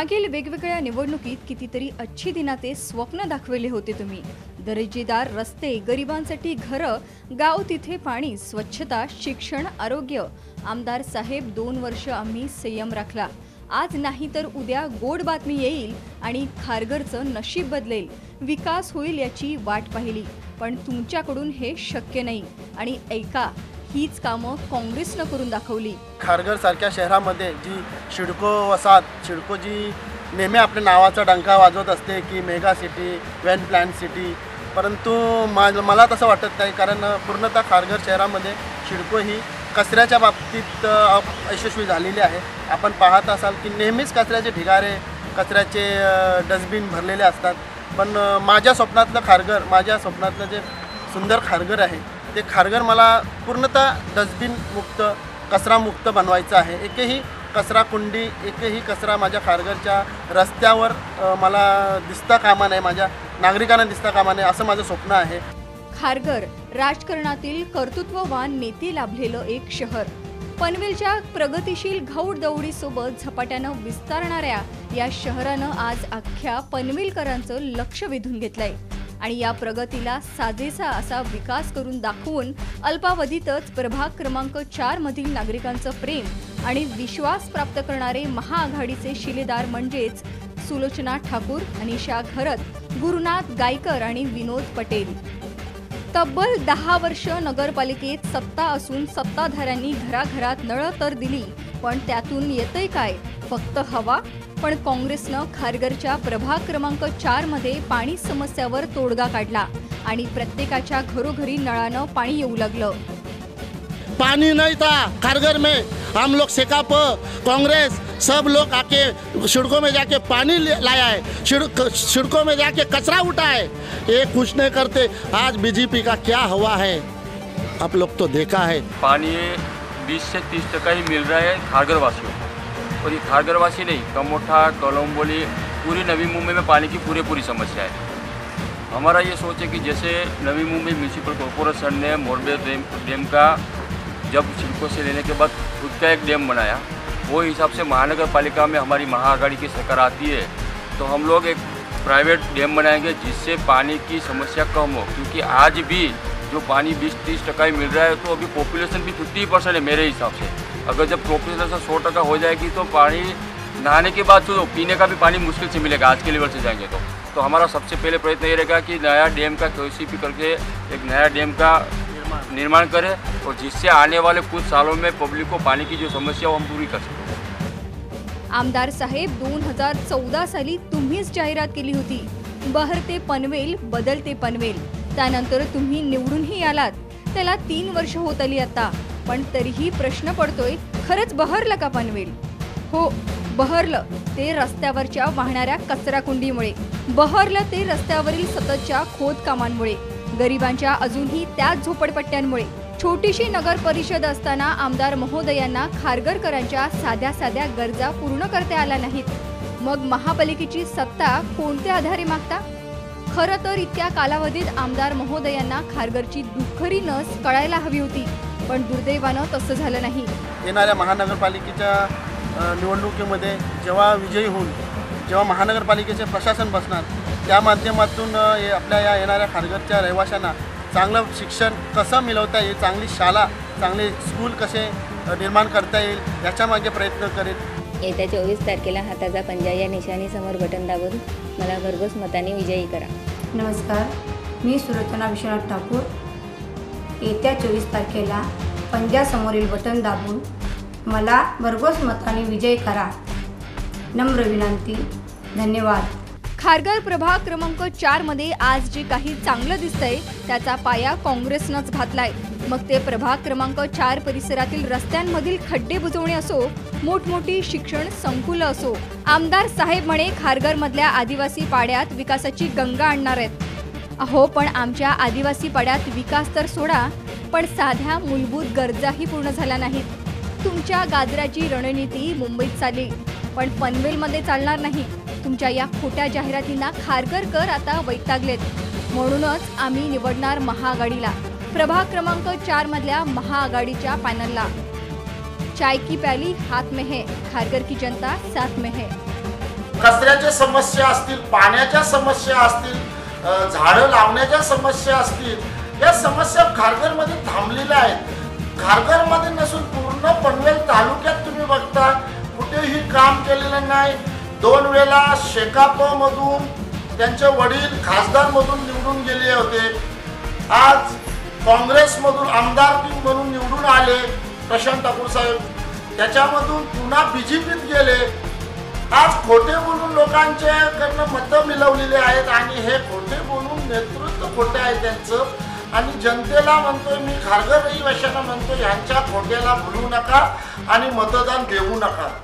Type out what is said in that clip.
मागील वेगवेगळ्या निवडणुकीत कितीतरी अच्छी दिनाते स्वप्न दाखवले होते तुम्ही. दर्जेदार रस्ते गरिबांसाठी घरं गाव तिथे पाणी स्वच्छता शिक्षण आरोग्य. आमदार साहेब दोन वर्ष आम्ही संयम राखला. आज नाही तर उद्या गोड बातमी येईल आणि खारघरचं नशीब बदलेल. विकास होईल याची वाट पाहिली. पण तुमच्याकडून हे शक्य नाही. आणि ऐका हीच कामं काँग्रेसनं करून दाखवली. खारघर सारख्या शहरामध्ये जी शिडको वसाहत शिडको जी नेहमी आपल्या नावाचा डंका वाजवत असते की mega city when plan city परंतु मा मला तसं वाटत नाही कारण पूर्णतः खारघर शहरामध्ये शिडको ही कचऱ्याच्या बाबतीत यशस्वी झालेली आहे. आपण पाहत असाल की नेहमीच कचऱ्याचे ढिगारे कचऱ्याचे डस्टबिन भरलेले असतात. पण माझ्या स्वप्नातलं खारघर माझ्या स्वप्नातलं जे सुंदर खारघर आहे ते खारघर मला पूर्णतः डस्टबिनमुक्त कचरामुक्त बनवायचं आहे. एकही कचरा कुंडी एकही कचरा माझ्या खारघरच्या रस्त्यावर मला दिसता कामा नाही माझ्या नागरिकांना दिसता कामा नाही असं माझं स्वप्न आहे. खारघर राजकारणातील कर्तृत्ववान नेते लाभलेलं एक शहर. पनवेलच्या प्रगतिशील घौडदौडीसोबत झपाट्यानं विस्तारणाऱ्या या शहरानं आज अख्ख्या पनवेलकरांचं लक्ष वेधून घेतलंय. आणि या प्रगतीला साजेसा असा विकास करून दाखवून अल्पावधीतच प्रभाग क्रमांक चार मधील नागरिकांचं प्रेम आणि विश्वास प्राप्त करणारे महाआघाडीचे शिलेदार म्हणजेच सुलोचना ठाकूर अनिशा घरत गुरुनाथ गायकर आणि विनोद पटेल. तब्बल दहा वर्ष नगरपालिकेत सत्ता असून सत्ताधाऱ्यांनी घराघरात नळ तर दिली पण त्यातून येतंय काय? फक्त हवा पण काँग्रेसनं खारघरच्या प्रभाग क्रमांक चारमध्ये पाणी समस्यावर तोडगा काढला आणि प्रत्येकाच्या घरोघरी नळानं पाणी येऊ लागलं. पानी नहीं था खारघर में. हम लोग सेकाप कांग्रेस सब लोग आके सड़कों में जाके पानी ले- लाया है। सड़क- सड़कों में जाके कचरा उठाए ये कुछ नहीं करते। आज बीजेपी का क्या हुआ है? आप लोग तो देखा है। पानी बीस से तीस टका ही मिल रहा है खारगर वासियों को। और ये खारगर वासी नहीं, कमोठा कलम्बोली पूरी नवी मुंबई में पानी की पूरी पूरी समस्या है। हमारा ये सोच है कि जैसे नवी मुंबई म्यूनसिपल कॉरपोरेशन ने मोरबे डैम डैम का जब छिड़कों से लेने के बाद खुद का एक डैम बनाया, वो हिसाब से महानगर पालिका में हमारी महाआघाड़ी की सरकार आती है तो हम लोग एक प्राइवेट डैम बनाएँगे जिससे पानी की समस्या कम हो, क्योंकि आज भी जो पानी बीस तीस टका ही मिल रहा है तो अभी पॉपुलेशन भी फिफ्टी परसेंट है मेरे हिसाब से। अगर जब पॉपुलेशन सौ टका हो जाएगी तो पानी नहाने के बाद तो पीने का भी पानी मुश्किल से मिलेगा, आज के लेवल से जाएँगे तो। तो हमारा सबसे पहले प्रयत्न ये रहेगा कि नया डैम का के करके एक नया डैम का निर्माण करें और जिससे आने वाले कुछ सालों में पब्लिक को पानी की जो समस्या वो हम पूरी कर सकें। आमदार साहेब, दोन हज़ार चौदा साली तुम्हीच जाहिरात केली होती. बहरते पनवेल, बदलते पनवेल. त्यानंतर तुम्ही निवडूनही आलात. त्याला तीन वर्ष होत आली आता. पण तरीही प्रश्न पडतोय खरंच बहरलं का पनवेल? हो बहरलं ते रस्त्यावरच्या वाहणाऱ्या कचराकुंडीमुळे बहरलं ते रस्त्यावरील सततच्या खोदकामांमुळे. गरिबांच्या अजूनही त्याच झोपडपट्ट्यांमुळे. छोटीशी नगर परिषद असताना आमदार महोदयांना खारगरकरांच्या साध्या साध्या गरजा पूर्ण करता आल्या नाहीत. मग महापालिकेची सत्ता कोणत्या आधारे मागता? खरं तर इतक्या कालावधीत आमदार महोदयांना खारगरची दुःखरी नस कळायला हवी होती. पण दुर्दैवानं तसं झालं नाही. येणाऱ्या महानगरपालिकेच्या निवडणुकीमध्ये जेव्हा विजयी होऊन जेव्हा महानगरपालिकेचे प्रशासन बसणार त्या माध्यमातून हे आपल्या या येणाऱ्या खारघरच्या रहिवाशांना चांगलं शिक्षण कसं मिळवता येईल चांगली शाळा चांगले स्कूल कसे निर्माण करता येईल याच्यामागे प्रयत्न करेल येत्या चोवीस तारखेला हाताचा पंजा या निशाणीसमोर बटन दाबून मला भरघोस मताने विजयी करा. नमस्कार मी सुलोचना विश्वनाथ ठाकूर येत्या चोवीस तारखेला पंजासमोरील बटन दाबून मला भरघोस मताने विजय करा. नम्र विनंती. धन्यवाद. खारघर प्रभाग क्रमांक चारमध्ये आज जे काही चांगलं दिसतंय त्याचा पाया काँग्रेसनंच घातलाय. मग ते प्रभाग क्रमांक चार परिसरातील रस्त्यांमधील खड्डे बुजवणे असो मोठमोठी शिक्षण संकुलं असो. आमदार साहेब म्हणे खारघर मधल्या आदिवासी पाड्यात विकासाची गंगा आणणार आहेत. अहो पण आमच्या आदिवासी पाड्यात विकास तर सोडा पण साध्या मूलभूत गरजाही पूर्ण झाल्या नाहीत. तुमच्या गाजराची रणनीती मुंबईत चालली पण पनवेलमध्ये चालणार नाही. तुमच्या या खोट्या जाहिरातींना खारघरकर आता वैतागलेत. म्हणूनच आम्ही निवडणार महाआघाडीला. प्रभाग क्रमांक चार मधल्या महाआघाडीच्या पॅनलला. चाय की प्याली हात में है खारकर की जनता साथ में है कचऱ्याच्या समस्या असतील पाण्याच्या समस्या असतील झाडं लावण्याच्या समस्या असतील या समस्या खारघरमध्ये थांबलेल्या आहेत. खारघरमध्ये नसून पूर्ण पनवेल तालुक्यात तुम्ही बघता कुठेही काम केलेलं नाही. दोन वेळा शेकापमधून त्यांचे वडील खासदारमधून निवडून गेले होते. आज काँग्रेसमधून आमदार म्हणून निवडून आले प्रशांत ठाकूर साहेब. त्याच्यामधून पुन्हा बी जे पीत गेले. आज खोटे बोलून लोकांच्याकडनं मतं मिळवलेली आहेत आणि हे खोटे नेतृत्व खोटे आहे त्यांचं. आणि जनतेला म्हणतोय मी खारघर रहिवाशांना म्हणतो ह्यांच्या खोट्याला भुलू नका आणि मतदान देऊ नका.